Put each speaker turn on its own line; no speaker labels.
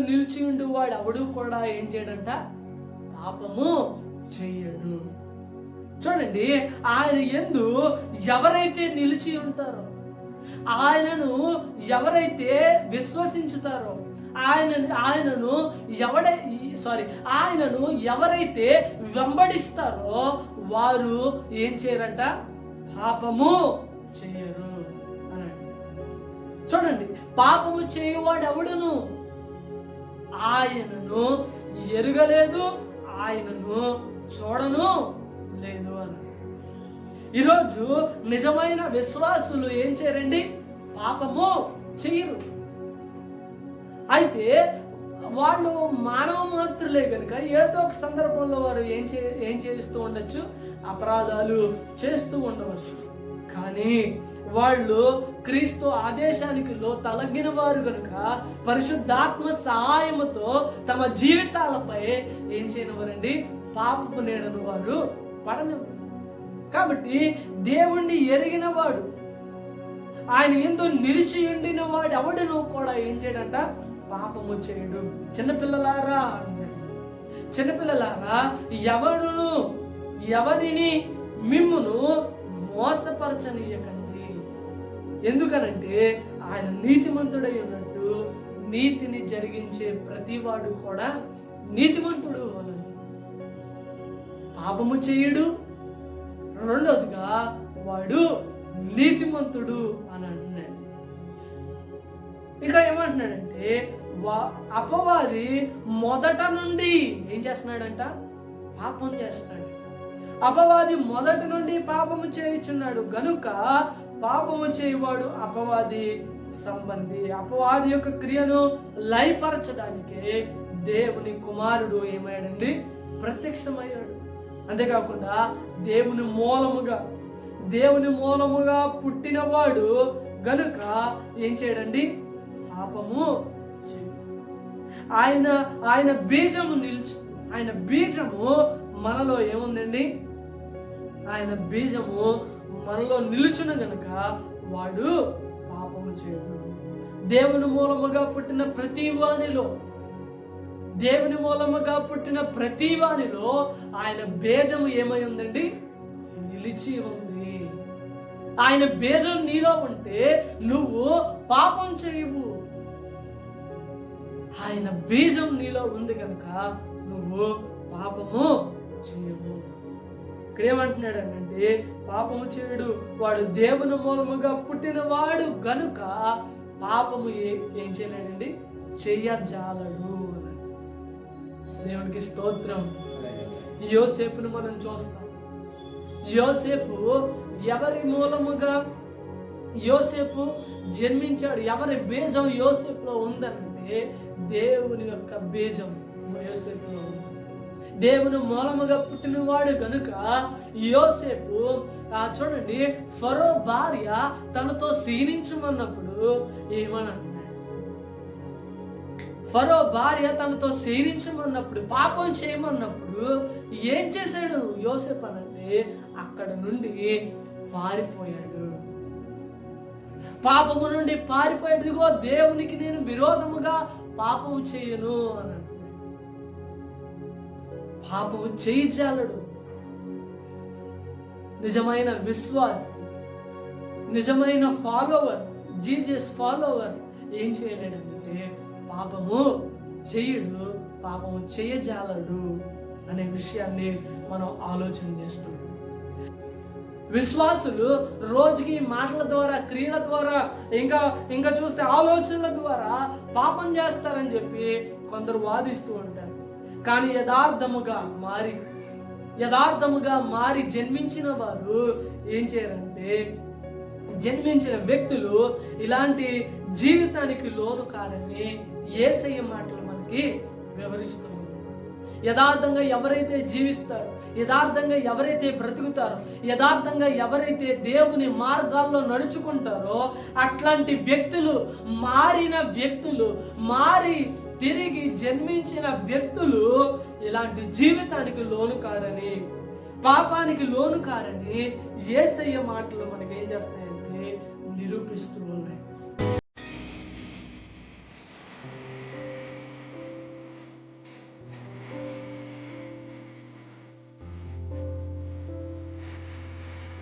ముందు నిలిచి ఉండి వాడు ఎవడు కూడా ఏం చేయడంట? పాపము చేయడు. చూడండి ఆయన ఎందు ఎవరైతే నిలిచి ఉంటారో ఆయనను ఎవరైతే విశ్వసించుతారో ఆయన ఆయనను ఎవడై సారీ ఆయనను ఎవరైతే వెంబడిస్తారో వారు ఏం చేయరంట? పాపము చేయరు. చూడండి పాపము చేయువాడు ఎవడును? ఆయనను ఎరుగలేదు ఆయనను చూడను లేదు అని ఈరోజు నిజమైన విశ్వాసులు ఏం చేయరండి? పాపము చేయరు. అయితే వాళ్ళు మానవ మాత్రులే కనుక ఏదో ఒక సందర్భంలో వారు ఏం చే ఏం చేస్తూ ఉండొచ్చు? అపరాధాలు చేస్తూ ఉండవచ్చు. కానీ వాళ్ళు క్రీస్తు ఆదేశానికి లో తలగిన వారు కనుక పరిశుద్ధాత్మ సహాయముతో తమ జీవితాలపై ఏం చేయనివారండి పాపపు నీడను వారు పడను కాబట్టి దేవుణ్ణి ఎరిగిన వాడు ఆయన ఎందు నిలిచి ఉండిన వాడు ఎవడను కూడా ఏం చేయడంట? పాపము చేయడు చిన్నపిల్లలారా అన్నాడు. చిన్నపిల్లలారా ఎవడును ఎవరిని మిమ్మును మోసపరచనీయకండి. ఎందుకనంటే ఆయన నీతిమంతుడై ఉన్నట్టు నీతిని జరిగించే ప్రతివాడు కూడా నీతిమంతుడు అని. పాపము చేయుడు. రెండోదిగా వాడు నీతిమంతుడు అని అంటున్నాడు ఇంకా ఏమంటున్నాడంటే వా- అపవాది మొదట నుండి ఏం చేస్తున్నాడంట? పాపం చేస్తున్నాడు. అపవాది మొదటి నుండి పాపము చేయుచున్నాడు. గనుక పాపము చేయవాడు అపవాది సంబంధి. అపవాది యొక్క క్రియను లయపరచడానికే దేవుని కుమారుడు ఏమయ్యాడండి? ప్రత్యక్షమయ్యాడు. అంతేకాకుండా దేవుని మూలముగా దేవుని మూలముగా పుట్టినవాడు గనుక ఏం చేయడండి? పాపము ఆయన ఆయన బీజము నిల్చు ఆయన బీజము మనలో ఏముందండి? ఆయన బీజము మనలో నిలుచున గనుక వాడు పాపము చేయడు. దేవుని మూలముగా పుట్టిన ప్రతి వాణిలో దేవుని మూలముగా పుట్టిన ప్రతి వాణిలో ఆయన బీజము ఏమై ఉందండి? నిలిచి ఉంది. ఆయన బీజం నీలో ఉంటే నువ్వు పాపం చేయవు. ఆయన బీజం నీలో ఉంది కనుక నువ్వు పాపము చేయవు. ఇక్కడ ఏమంటున్నాడు అంటే పాపము చేయుడు వాడు దేవుని మూలముగా పుట్టిన వాడు గనుక పాపము ఏ- ఏం చేయలేడండి? చెయ్యజాలడు దేవుడికి దేవునికి స్తోత్రం. యోసేపును మనం చూస్తాం యోసేపు ఎవరి మూలముగా యోసేపు జన్మించాడు? ఎవరి బీజం యోసేపులో ఉందనంటే దేవుని యొక్క బీజం యోసేపులో ఉంది. దేవుని మూలముగా పుట్టినవాడు కనుక యోసేపు చూడండి ఫరో భార్య తనతో సీనించమన్నప్పుడు ఏమని ఫరో భార్య తనతో సేరించమన్నప్పుడు పాపం చేయమన్నప్పుడు ఏం చేశాడు యోసేపు అనంటే అక్కడ నుండి పారిపోయాడు. పాపము నుండి పారిపోయాడు. ఇదిగో దేవునికి నేను విరోధముగా పాపము చేయను అని పాపము చేయించాలడు నిజమైన విశ్వాస్ నిజమైన ఫాలోవర్ జీజస్ ఫాలోవర్ ఏం చేయలేడంటే పాపము చేయడు పాపము చేయజాలడు అనే విషయాన్ని మనం ఆలోచన చేస్తున్నాం. విశ్వాసులు రోజుకి మాటల ద్వారా క్రియల ద్వారా ఇంకా ఇంకా చూస్తే ఆలోచనల ద్వారా పాపం చేస్తారని చెప్పి కొందరు వాదిస్తూ ఉంటారు. కానీ యథార్థముగా మారి యథార్థముగా మారి జన్మించిన వారు ఏం చేయాలంటే జన్మించిన వ్యక్తులు ఇలాంటి జీవితానికి లోను కారని ఏసయ్య మాటలు మనకి వివరిస్తున్నారు యథార్థంగా ఎవరైతే జీవిస్తారో యథార్థంగా ఎవరైతే బ్రతుకుతారో యథార్థంగా ఎవరైతే దేవుని మార్గాల్లో నడుచుకుంటారో అట్లాంటి వ్యక్తులు మారిన వ్యక్తులు మారి తిరిగి జన్మించిన వ్యక్తులు ఇలాంటి జీవితానికి లోను కారని పాపానికి లోను కారని ఏసయ్య మాటలు మనకేం చేస్తాయంటే నిరూపిస్తూ ఉన్నాయి.